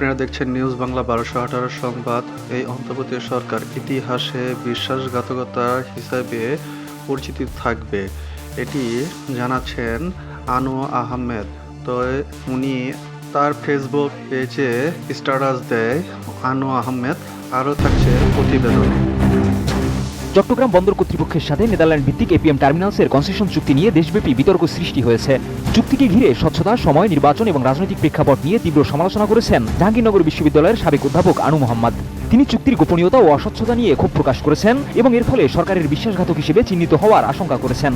আপনারা দেখছেন নিউজ বাংলা বারোশো আঠারো সংবাদ। এই অন্তর্বর্তী সরকার ইতিহাসে বিশ্বাসঘাতকতা হিসাবে পরিচিতি থাকবে। এটি জানাচ্ছেন আনু আহমেদ। তো উনি তার ফেসবুক পেজে স্ট্যাটাস দেয় আনু আহমেদ। আরও থাকছে প্রতিবেদনে। চট্টগ্রাম বন্দর কর্তৃপক্ষের সাথে নেদারল্যান্ড ভিত্তিক এপিএম টার্মিনালসের কনসেশন চুক্তি নিয়ে দেশব্যাপী বিতর্ক সৃষ্টি হয়েছে। চুক্তিকে ঘিরে স্বচ্ছতা, সময়, নির্বাচন এবং রাজনৈতিক প্রেক্ষাপট নিয়ে তীব্র সমালোচনা করেছেন জাহাঙ্গীরনগর বিশ্ববিদ্যালয়ের সাবেক অধ্যাপক আনু মোহাম্মদ। তিনি চুক্তির গোপনীয়তা ও অস্বচ্ছতা নিয়ে ক্ষোভ প্রকাশ করেছেন এবং এর ফলে সরকারের বিশ্বাসঘাতক হিসেবে চিহ্নিত হওয়ার আশঙ্কা করেছেন।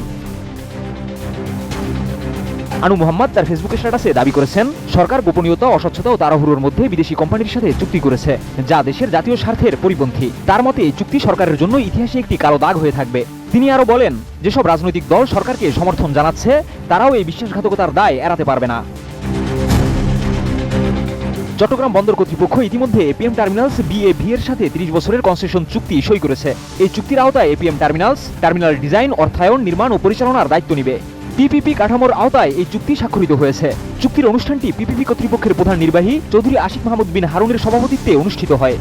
আনু মোহাম্মদ তার ফেসবুকে স্ট্যাটাসে দাবি করেছেন, সরকার গোপনীয়তা, অস্বচ্ছতা ও তাড়াহুড়োর মধ্যে বিদেশি কোম্পানির সাথে চুক্তি করেছে, যা দেশের জাতীয় স্বার্থের পরিপন্থী। তার মতে, এই চুক্তি সরকারের জন্য ইতিহাসে একটি কালো দাগ হয়ে থাকবে। তিনি আরও বলেন, যেসব রাজনৈতিক দল সরকারকে সমর্থন জানাচ্ছে, তারাও এই বিশ্বাসঘাতকতার দায় এড়াতে পারবে না। চট্টগ্রাম বন্দর কর্তৃপক্ষ ইতিমধ্যে এপিএম টার্মিনালস বিএভি এর সাথে 30 বছরের কনসেশন চুক্তি সই করেছে। এই চুক্তির আওতায় এপিএম টার্মিনালস, টার্মিনাল ডিজাইন, অর্থায়ন, নির্মাণ ও পরিচালনার দায়িত্ব নিবে। পিপিপি কাঠামোর আওতায় এই চুক্তি স্বাক্ষরিত হয়েছে। চুক্তির অনুষ্ঠানটি পিপিপি কর্তৃপক্ষের প্রধান নির্বাহী চৌধুরী আশিক মাহমুদ বিন হারুনের সভাপতিত্বে অনুষ্ঠিত হয়।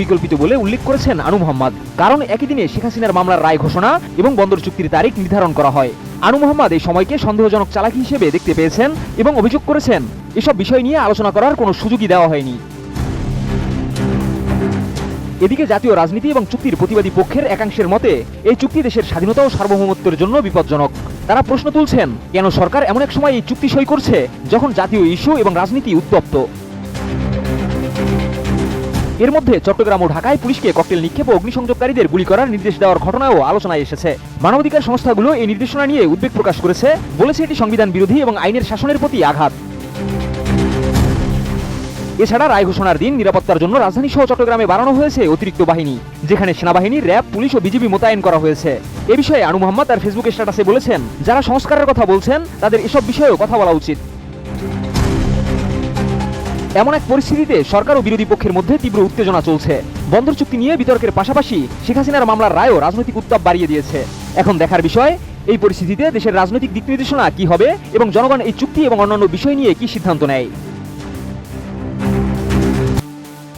বিকল্পিত বলে উল্লেখ করেছেন আনু মোহাম্মদ। কারণ একই দিনে শেখ হাসিনার মামলার রায় ঘোষণা এবং বন্দর চুক্তির তারিখ নির্ধারণ করা হয়। আনু মোহাম্মদ এই সময়কে সন্দেহজনক চালাকি হিসেবে দেখতে পেয়েছেন এবং অভিযোগ করেছেন, এসব বিষয় নিয়ে আলোচনা করার কোনো সুযোগই দেওয়া হয়নি। এদিকে জাতীয় রাজনীতি এবং চুক্তির প্রতিবাদী পক্ষের একাংশের মতে, এই চুক্তি দেশের স্বাধীনতা ও সার্বভৌমত্বের জন্য বিপজ্জনক। তারা প্রশ্ন তুলছেন, কেন সরকার এমন এক সময় এই চুক্তি সই করছে, যখন জাতীয় ইস্যু এবং রাজনীতি উত্তপ্ত? এর মধ্যে চট্টগ্রাম ও ঢাকায় পুলিশকে ককটেল নিক্ষেপ ও অগ্নিসংযোগকারীদের গুলি করার নির্দেশ দেওয়ার ঘটনাও আলোচনায় এসেছে। মানবাধিকার সংস্থাগুলো এই নির্দেশনা নিয়ে উদ্বেগ প্রকাশ করেছে, বলেছে এটি সংবিধান বিরোধী এবং আইনের শাসনের প্রতি আঘাত। এছাড়া রায় ঘোষণার দিন নিরাপত্তার জন্য রাজধানী সহ চট্টগ্রামে বাড়ানো হয়েছে অতিরিক্ত বাহিনী, যেখানে সেনাবাহিনী, র্যাব, পুলিশ ও বিজিবি মোতায়েন করা হয়েছে। এ বিষয়ে আনু মোহাম্মদ তার ফেসবুক স্ট্যাটাসে বলেছেন, যারা সংস্কারের কথা বলছেন, তাদের এসব বিষয়েও কথা বলা উচিত। এমন এক পরিস্থিতিতে সরকার ও বিরোধী পক্ষের মধ্যে তীব্র উত্তেজনা চলছে। বন্দর চুক্তি নিয়ে বিতর্কের পাশাপাশি শেখ হাসিনার মামলার রায়ও রাজনৈতিক উত্তাপ বাড়িয়ে দিয়েছে। এখন দেখার বিষয়, এই পরিস্থিতিতে দেশের রাজনৈতিক দিক নির্দেশনা কি হবে এবং জনগণ এই চুক্তি এবং অন্যান্য বিষয় নিয়ে কি সিদ্ধান্ত নেয়?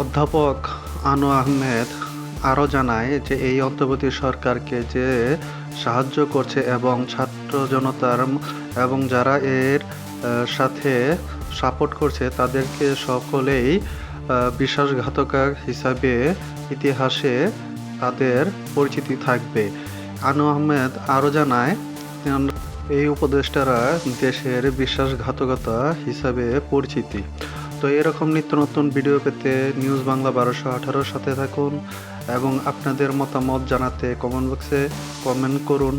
অধ্যাপক আনু আহমেদ আরও জানায় যে এই অন্তর্বর্তী সরকারকে যে সাহায্য করছে এবং ছাত্র জনতার এবং যারা এর সাথে সাপোর্ট করছে তাদেরকে সকলেই বিশ্বাসঘাতকা হিসাবে ইতিহাসে তাদের পরিচিতি থাকবে। আনু আহমেদ আরও জানায়, এই উপদেষ্টারা দেশের বিশ্বাসঘাতকতা হিসাবে পরিচিতি। তো এরকম নিত্য নতুন ভিডিও পেতে নিউজ বাংলা বারোশো আঠারোর সাথে থাকুন এবং আপনাদের মতামত জানাতে কমেন্ট বক্সে কমেন্ট করুন।